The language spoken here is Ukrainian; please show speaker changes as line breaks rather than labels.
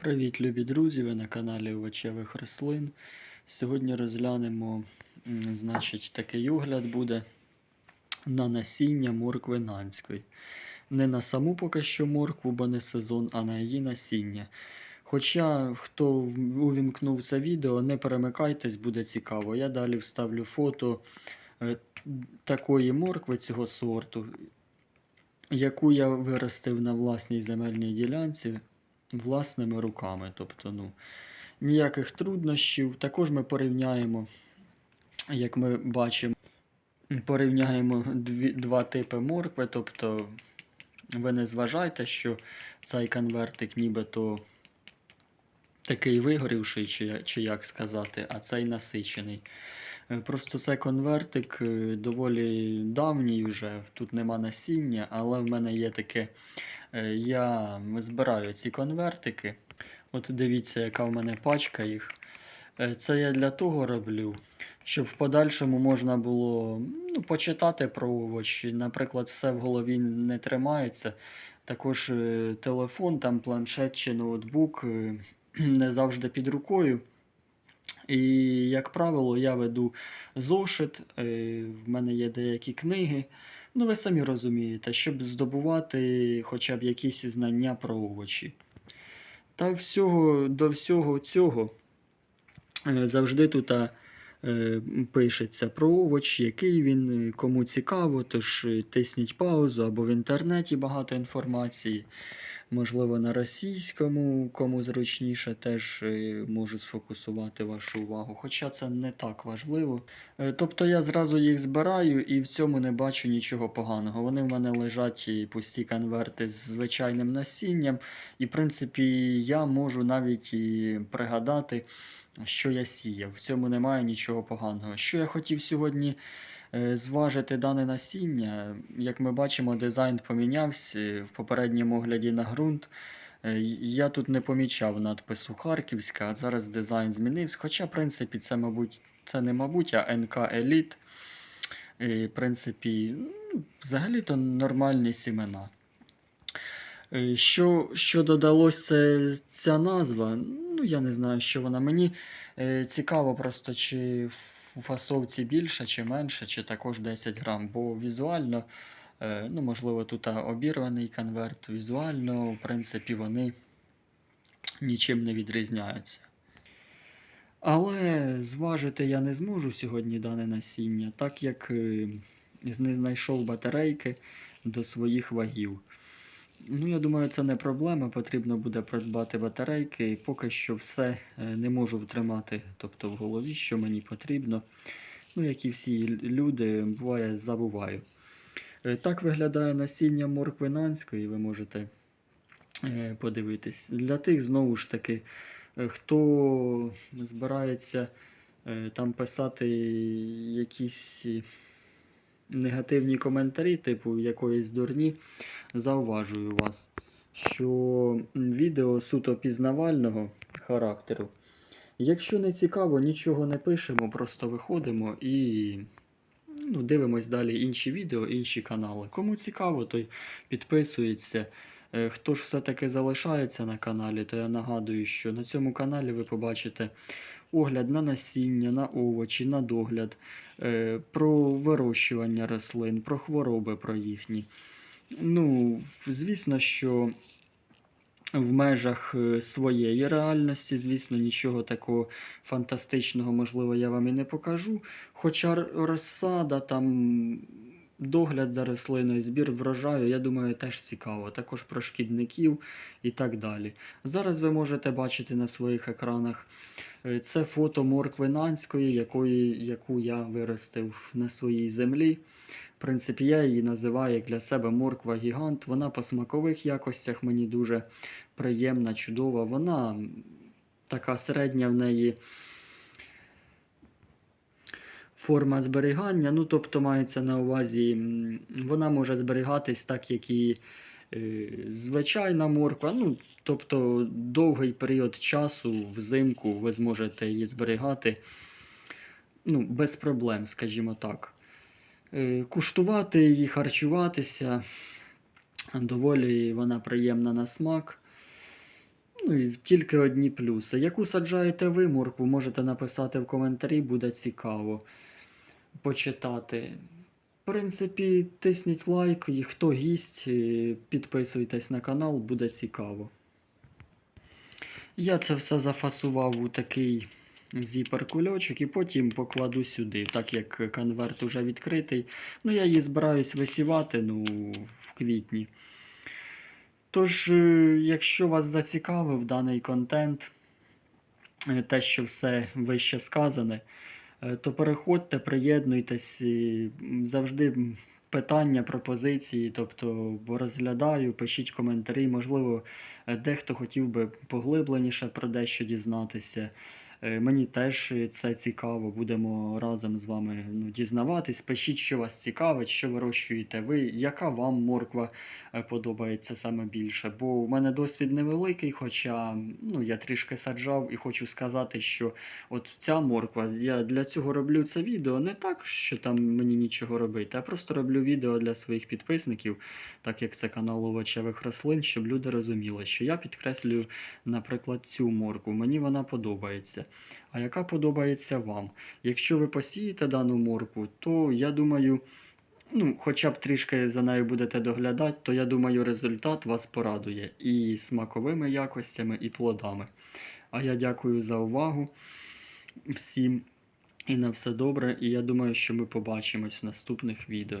Привіт, любі друзі! Ви на каналі Овочевих рослин. Сьогодні розглянемо, значить, такий огляд буде на насіння моркви нанської. Не на саму поки що моркву, бо не сезон, а на її насіння. Хоча, хто увімкнув це відео, не перемикайтесь, буде цікаво. Я далі вставлю фото е, такої моркви цього сорту, яку я виростив на власній земельній ділянці власними руками. Тобто, ну, ніяких труднощів. Також ми порівняємо, як ми бачимо, порівняємо дві, два типи моркви. Тобто, ви не зважайте, що цей конвертик нібито такий вигорівший, чи, чи як сказати, а цей насичений. Е, Просто це конвертик е, доволі давній вже, тут нема насіння, але в мене є таке. е, Я збираю ці конвертики. От дивіться, яка в мене пачка їх. Це я для того роблю, щоб в подальшому можна було ну, почитати про овочі. Наприклад, все в голові не тримається. Також телефон, там планшет чи ноутбук не завжди під рукою. І, як правило, я веду зошит, е, в мене є деякі книги. Ну, ви самі розумієте, щоб здобувати хоча б якісь знання про овочі. Та всього, до всього цього е, завжди тут е, пишеться про овоч, який він, кому цікаво, тож тисніть паузу або в інтернеті багато інформації. Можливо, на російському, кому зручніше, теж е, можу сфокусувати вашу увагу. Хоча це не так важливо. Е, Тобто я зразу їх збираю і в цьому не бачу нічого поганого. Вони в мене лежать і пусті конверти з звичайним насінням. І, в принципі, я можу навіть і пригадати, що я сіяв. В цьому немає нічого поганого. Що я хотів сьогодні зважити дане насіння. Як ми бачимо, дизайн помінявся в попередньому огляді на ґрунт. Е, Я тут не помічав надпису Харківська, а зараз дизайн змінився. Хоча, в принципі, це, мабуть, це не мабуть, а НК Еліт. В принципі, ну, взагалі-то нормальні сімена. Е, Що, що додалось це, ця назва? Ну, я не знаю, що вона. Мені е, цікаво просто, чи в фасовці більше, чи менше, чи також 10 грам. Бо візуально, е, ну, можливо, тут обірваний конверт, візуально, в принципі, вони нічим не відрізняються. Але зважити я не зможу сьогодні дане насіння, так як не знайшов батарейки до своїх вагів. Ну, я думаю, це не проблема. Потрібно буде придбати батарейки. І поки що все е, не можу втримати, тобто в голові, що мені потрібно. Ну, як і всі люди, буває, забуваю. Е, Так виглядає насіння моркви нанської, ви можете е, подивитись. Для тих, знову ж таки, хто збирається там писати якісь негативні коментарі, типу якоїсь дурні, зауважую вас, що відео суто пізнавального характеру. Якщо не цікаво, нічого не пишемо, просто виходимо і ну, дивимось далі інші відео, інші канали. Кому цікаво, той підписується. Е, Хто ж все-таки залишається на каналі, то я нагадую, що на цьому каналі ви побачите огляд на насіння, на овочі, на догляд, е, про вирощування рослин, про хвороби про їхні. Ну, звісно, що в межах е, своєї реальності, звісно, нічого такого фантастичного, можливо, я вам і не покажу. Хоча розсада, там догляд за рослиною, збір врожаю, я думаю, теж цікаво. Також про шкідників і так далі. Зараз ви можете бачити на своїх екранах. е, Це фото моркви нанської, якої, яку я виростив на своїй землі. В принципі, я її називаю як для себе морква гігант. Вона по смакових якостях мені дуже приємна, чудова. Вона така середня в неї форма зберігання. Ну, тобто мається на увазі, вона може зберігатись так, як і е, звичайна морква. Ну, тобто довгий період часу взимку ви зможете її зберігати ну, без проблем, скажімо так. Е, Куштувати її, харчуватися. Доволі вона приємна на смак. Ну і тільки одні плюси. Яку саджаєте ви моркву, можете написати в коментарі, буде цікаво почитати. В принципі, тисніть лайк, і хто гість, підписуйтесь на канал, буде цікаво. Я це все зафасував у такий зіпер-кульочок і потім покладу сюди, так як конверт уже відкритий. Ну, я її збираюсь висівати ну, в квітні. Тож, е, якщо вас зацікавив даний контент, е, те, що все вище сказане, то переходьте, приєднуйтесь. Завжди питання, пропозиції, тобто бо розглядаю, пишіть коментарі. Можливо, е, дехто хотів би поглибленіше про дещо дізнатися. Е, Мені теж це цікаво, будемо разом з вами ну, дізнаватись. Пишіть, що вас цікавить, що вирощуєте ви, яка вам морква е, подобається саме більше. Бо у мене досвід невеликий, хоча ну, я трішки саджав і хочу сказати, що от ця морква, я для цього роблю це відео не так, що там мені нічого робити, а просто роблю відео для своїх підписників, так як це канал овочевих рослин, щоб люди розуміли, що я підкреслюю, наприклад, цю моркву. Мені вона подобається. А яка подобається вам? Якщо ви посієте дану моркву, то я думаю, ну, хоча б трішки за нею будете доглядати, то я думаю, результат вас порадує і смаковими якостями, і плодами. А я дякую за увагу всім і на все добре. І я думаю, що ми побачимось в наступних відео.